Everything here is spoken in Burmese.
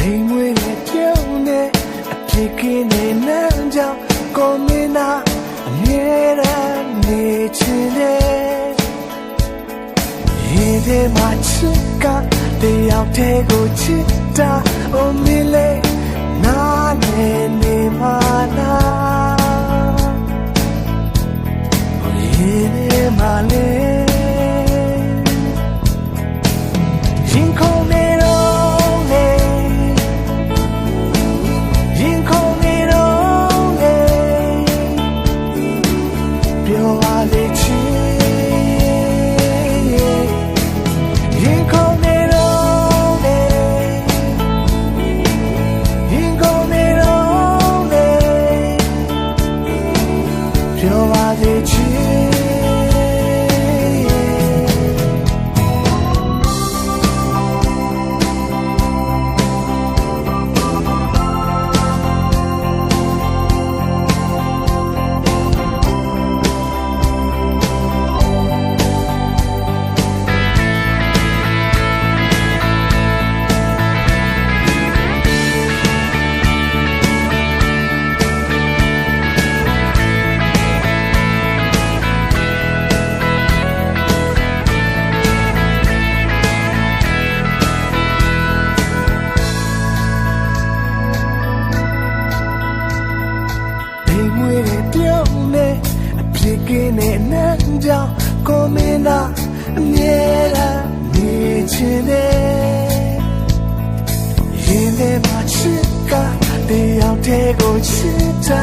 နေမွေးနဲ့ပြုံးနဲ့အဖြစ်ကင်းနေနမ်းကြောင်းကိုမင်းနာအမြဲတမ်းနေချင်တယ်ဒီထဲမှာချစ်ကတယောက်တည်းကိုချစ်တာ Oh me lay နာနေနေမှာနာဒီထဲမှာလေး ကြောင့်ကိုမင်းသားအမြဲတမ်းနေချင်တယ်ရင်ထဲမှာချစ်ကတယောက်တည်းကိုချစ်တာ